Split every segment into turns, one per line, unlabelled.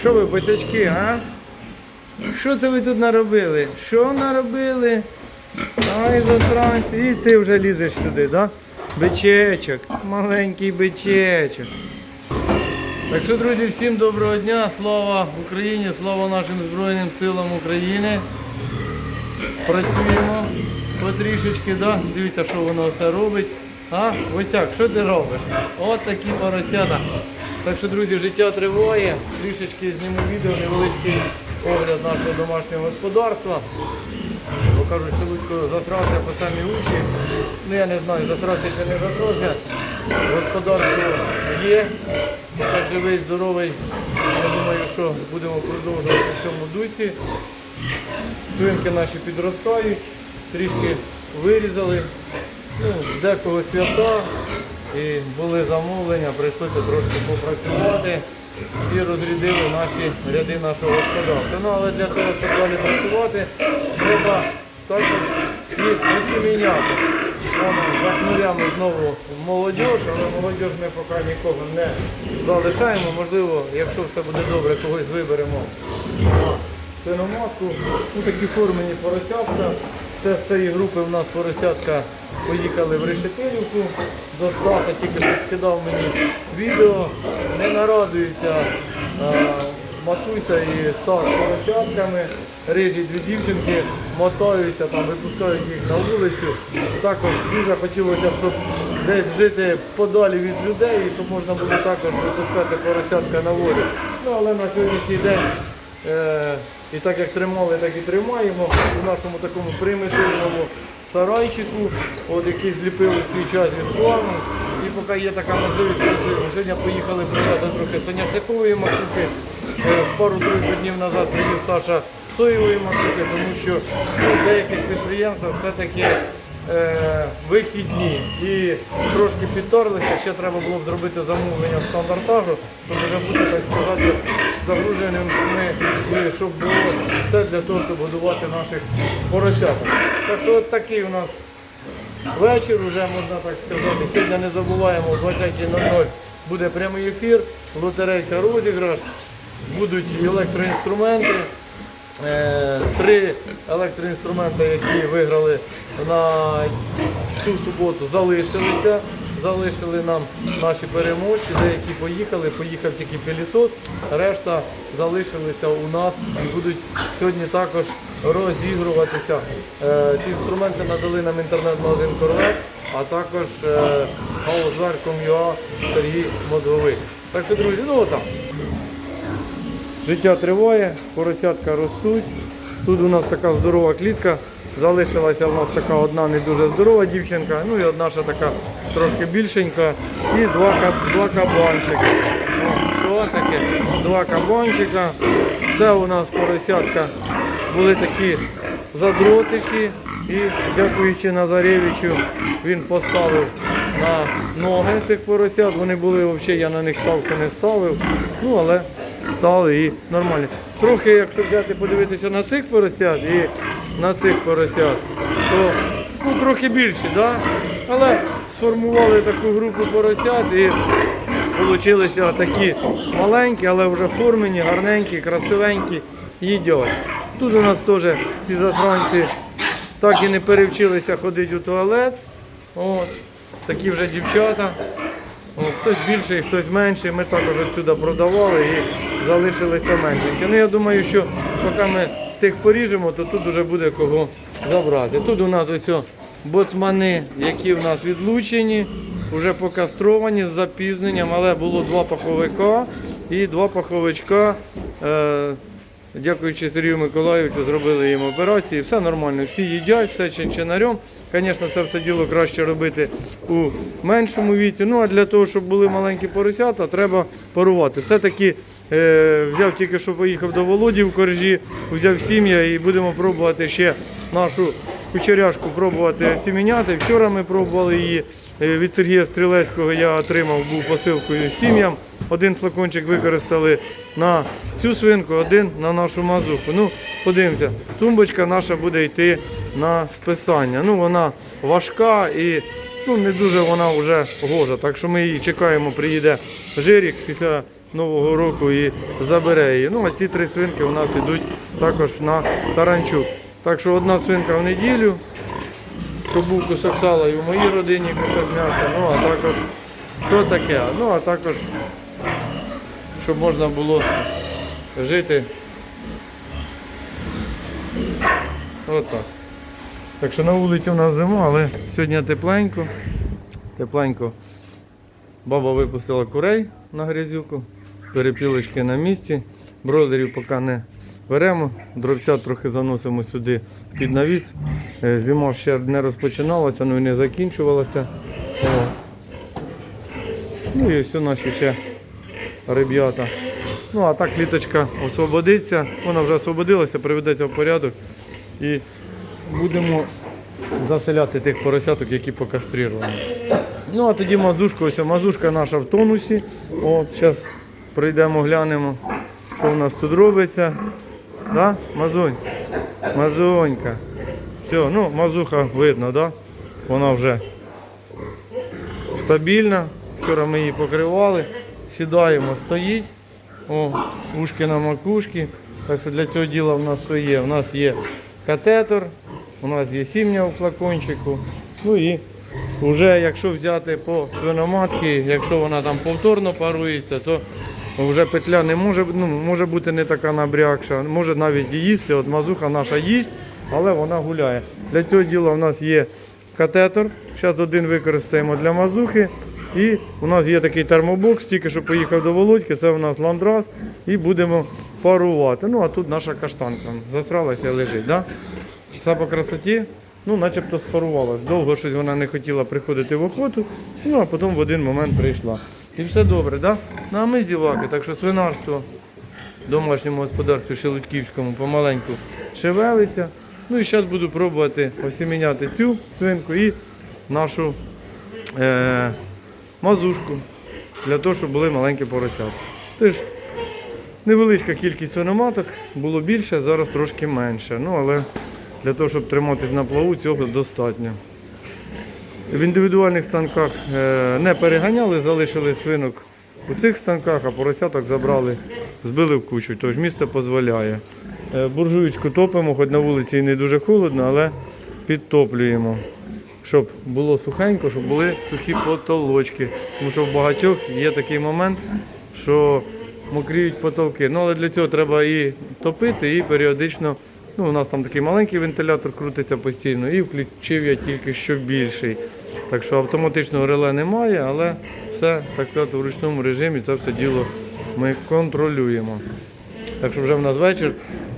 Що ви, босячки, а? Що це ви тут наробили? Що наробили? Ай, затранці. І ти вже лізеш сюди, да? Бичечок, маленький бичечок. Так що, друзі, всім доброго дня, слава Україні, слава нашим Збройним силам України. Працюємо потрішечки, да? дивіться, що воно все робить. А, Витяк, що ти робиш? От такі поросята. Так що, друзі, життя триває. Трішечки зніму відео, невеличкий огляд нашого домашнього господарства. Бо кажуть, що Лудько засрався по самі уші. Ну я не знаю, засрався чи не засрався. Господарство є. Поки живий, здоровий. Я думаю, що будемо продовжувати в цьому дусі. Свинки наші підростають, трішки вирізали. Ну, декого свята і були замовлення, прийшлося трошки попрацювати і розрядили наші ряди нашого господарства. Ну, але для того, щоб далі працювати, треба також і осіміняти. За хмурями знову молодіж, але молодіж ми поки нікого не залишаємо. Можливо, якщо все буде добре, когось виберемо на свиноматку. Ну, такі формені поросятка. Це з цієї групи в нас поросятка поїхали в Решетилівку. До Стаса тільки що скидав мені відео. Не нарадуються матуся і Стас поросятками. Рижі дві дівчинки мотаються, там, випускають їх на вулицю. Також дуже хотілося б, щоб десь жити подалі від людей і щоб можна було також випускати поросятка на волю. Ну, але на сьогоднішній день Е, і так як тримали, так і тримаємо у нашому такому примітивному сарайчику, от який зліпили в свій час зі словом, І поки є така можливість. Сьогодні поїхали привезти трохи соняшникової макухи. Е, Пару-тройку днів назад привіз Саша соєвої макуки, тому що в деяких підприємствах все-таки вихідні і трошки підтерлися. Ще треба було б зробити замовлення в стандарт агро, щоб вже бути, так сказати, загруженими, і щоб було все для того, щоб годувати наших поросяток. Так що от такий у нас вечір, вже можна так сказати. Сьогодні не забуваємо, о 20.00 буде прямий ефір, лотерейка розіграш, будуть електроінструменти. Е, Три електроінструменти, які виграли на ту суботу, залишилися. Залишили нам наші переможці, деякі поїхали, поїхав тільки пилісос, решта залишилися у нас і будуть сьогодні також розігруватися. Е, Ці інструменти надали нам інтернет-магазин Корвет, а також е, Сергій Мозговий. Так що, друзі, ну отак. Життя триває, поросятка ростуть. Тут у нас така здорова клітка. Залишилася у нас така одна не дуже здорова дівчинка, ну і одна ще така трошки більшенька. І два, два кабанчика. Що таке? Два кабанчика. Це у нас поросятка були такі задротичі. І дякуючи Назаревичу, він поставив на ноги цих поросят. Вони були взагалі, я на них ставку не ставив. Ну, але стали і нормально. Трохи, якщо взяти, подивитися на цих поросят і на цих поросят, то ну, трохи більше, да? але сформували таку групу поросят і вийшли такі маленькі, але вже формені, гарненькі, красивенькі, їдять. Тут у нас теж ці засранці так і не перевчилися ходити у туалет. От. Такі вже дівчата. О, хтось більший, хтось менший. Ми також відсюди продавали і залишилися меншенькі. Ну я думаю, що поки ми тих поріжемо, то тут вже буде кого забрати. Тут у нас ось боцмани, які в нас відлучені, вже покастровані з запізненням, але було два паховика і два паховичка. Е, Дякуючи Сергію Миколаївичу, зробили їм операції. Все нормально, всі їдять, все чинчинарем. Звісно, це все діло краще робити у меншому віці. Ну а для того, щоб були маленькі поросята, треба парувати. Все-таки взяв тільки що поїхав до Володі в коржі, взяв сім'я і будемо пробувати ще нашу кучеряшку пробувати сіміняти. Вчора ми пробували її е, від Сергія Стрілецького. Я отримав був посилкою з сім'ям. Один флакончик використали на цю свинку, один на нашу мазуху. Ну, подивимося, тумбочка наша буде йти на списання. Ну, вона важка і ну, не дуже вона вже гожа. Так що ми її чекаємо, приїде Жирік після Нового року і забере її. Ну, а ці три свинки у нас йдуть також на таранчук. Так що одна свинка в неділю, щоб був кусок сала і в моїй родині кусок м'яса. Ну, а також, що таке? Ну, а також, щоб можна було жити. Отак. Так що на вулиці в нас зима, але сьогодні тепленько. Тепленько. Баба випустила курей на грязюку, перепілочки на місці. Бройлерів поки не беремо. Дровця трохи заносимо сюди під навіс. Е, Зима ще не розпочиналася, ну і не закінчувалася. О. Ну і все наші ще ребята. Ну а так кліточка освободиться. Вона вже освободилася, приведеться в порядок. І будемо заселяти тих поросяток, які покастрировані. Ну а тоді мазушка, ось мазушка наша в тонусі. От, зараз прийдемо, глянемо, що в нас тут робиться. Да? Мазунь? Мазунька. Все, ну мазуха видно, да? Вона вже стабільна. Вчора ми її покривали. Сідаємо, стоїть. О, ушки на макушки. Так що для цього діла в нас що є? У нас є катетер, у нас є сім'я у флакончику. Ну і вже якщо взяти по свиноматці, якщо вона там повторно парується, то вже петля не може, ну, може бути не така набрякша, може навіть їсти. От мазуха наша їсть, але вона гуляє. Для цього діла у нас є катетер. Зараз один використаємо для мазухи. І у нас є такий термобокс, тільки що поїхав до Володьки, це у нас ландрас, і будемо парувати. Ну а тут наша каштанка засралася лежить. Да? Все по красоті, ну начебто спарувалась. Довго щось вона не хотіла приходити в охоту, ну а потім в один момент прийшла. І все добре, да? Ну а ми зіваки, так що свинарство в домашньому господарстві Шелудьківському помаленьку шевелиться. Ну і зараз буду пробувати осіміняти цю свинку і нашу е, мазушку для того, щоб були маленькі поросята. Тож невеличка кількість свиноматок, було більше, зараз трошки менше. Ну, але для того, щоб триматись на плаву, цього достатньо. В індивідуальних станках е, не переганяли, залишили свинок у цих станках, а поросяток забрали, збили в кучу, тож місце дозволяє. Е, Буржуєчку топимо, хоч на вулиці і не дуже холодно, але підтоплюємо, щоб було сухенько, щоб були сухі потолочки. Тому що в багатьох є такий момент, що мокріють потолки. Ну, але для цього треба і топити, і періодично. Ну, у нас там такий маленький вентилятор крутиться постійно, і включив я тільки що більший. Так що автоматичного реле немає, але все так сказати в ручному режимі це все діло ми контролюємо. Так що вже в нас вечір,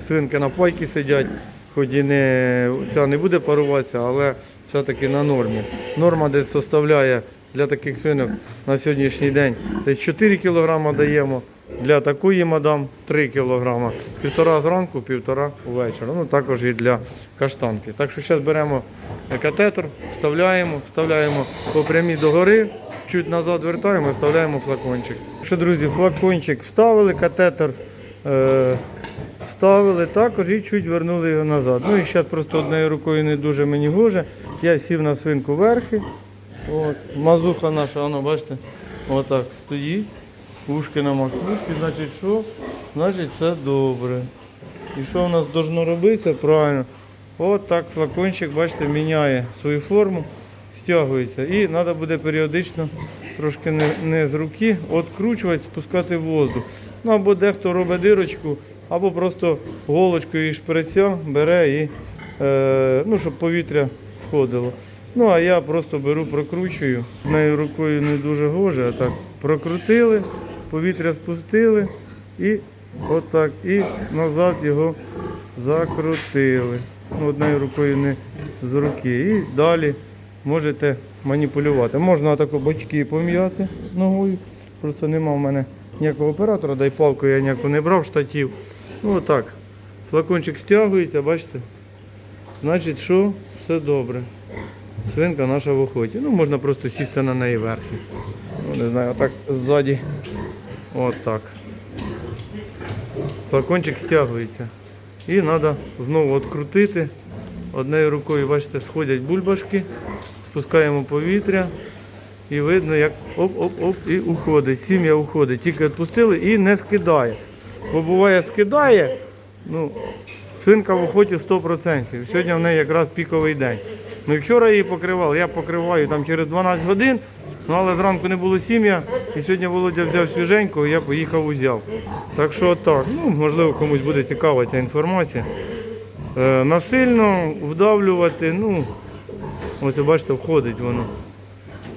свинки на пайки сидять, хоч і не, ця не буде паруватися, але все-таки на нормі. Норма десь составляє для таких свинок на сьогоднішній день десь 4 кг даємо, для такої мадам 3 кг. Півтора зранку, півтора ввечері. Ну також і для каштанки. Так що зараз беремо катетер, вставляємо, вставляємо по прямій догори, чуть назад вертаємо вставляємо флакончик. Що, друзі, флакончик вставили, катетер е, вставили також і чуть вернули його назад. Ну і зараз просто однією рукою не дуже мені гоже. Я сів на свинку верхи. От. Мазуха наша, воно, бачите, отак стоїть. Ушки на макушки, значить що? Значить це добре. І що в нас должно робитися? Правильно. От так флакончик, бачите, міняє свою форму, стягується. І треба буде періодично трошки не, не з руки откручувати, спускати воздух. Ну або дехто робить дирочку, або просто голочкою і шприця бере і е, ну, щоб повітря сходило. Ну а я просто беру, прокручую. Однією рукою не дуже гоже, а так прокрутили, повітря спустили і отак. І назад його закрутили. Ну, однією рукою не з руки. І далі можете маніпулювати. Можна тако бочки пом'яти ногою. Просто нема в мене ніякого оператора, дай палку я ніяку не брав штатів. Ну отак. Флакончик стягується, бачите? Значить, що? Все добре. Свинка наша в охоті. Ну, можна просто сісти на неї верхи. Ну, не знаю, отак ззаді. От так. Флакончик стягується. І треба знову відкрутити. Однією рукою, бачите, сходять бульбашки спускаємо повітря і видно, як оп-оп-оп і уходить. Сім'я уходить. Тільки відпустили і не скидає. Бо буває скидає, ну, свинка в охоті 100%. Сьогодні в неї якраз піковий день. Ми вчора її покривали, я покриваю там через 12 годин, ну, але зранку не було сім'я, і сьогодні Володя взяв свіженьку, і я поїхав узяв. Так що так, ну, можливо, комусь буде цікава ця інформація. Е, насильно вдавлювати, ну, ось бачите, входить воно.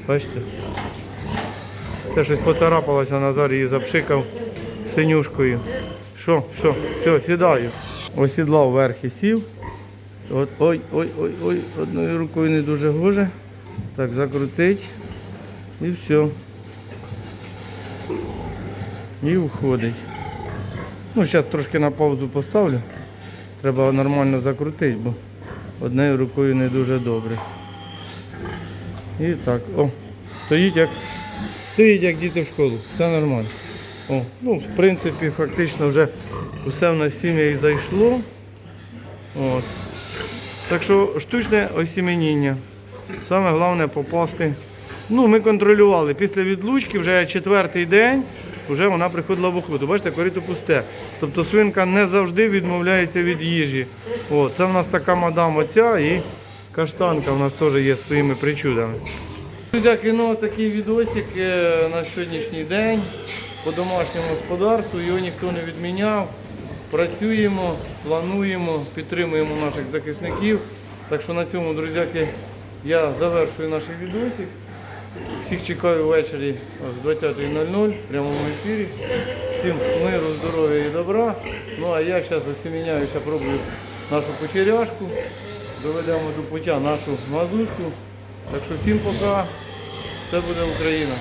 Бачите? Те щось поцарапалося, Назар її запшикав синюшкою. Що, що, все, сідаю. Осідлав вверх і сів. От, ой, ой, ой, ой, одною рукою не дуже гоже. Так, закрутить. І все. І уходить. Ну, зараз трошки на паузу поставлю. Треба нормально закрутити, бо однією рукою не дуже добре. І так, о, стоїть як, стоїть як діти в школу, все нормально. О, ну, в принципі, фактично вже усе в нас сім'я і зайшло. От. Так що штучне осіменіння. Саме головне попасти. Ну, ми контролювали. Після відлучки вже четвертий день вже вона приходила в охоту. Бачите, корито пусте. Тобто свинка не завжди відмовляється від їжі. От, це в нас така мадам оця і каштанка в нас теж є своїми причудами. Друзяки, ну такий відосик е, на сьогоднішній день по домашньому господарству. Його ніхто не відміняв. Працюємо, плануємо, підтримуємо наших захисників. Так що на цьому, друзяки, я завершую наш відосик. Всіх чекаю ввечері з 20.00 в прямому ефірі. Всім миру, здоров'я і добра. Ну а я зараз осіміняю, ще пробую нашу кучеряшку. Доведемо до пуття нашу мазушку. Так що всім пока. Все буде Україна.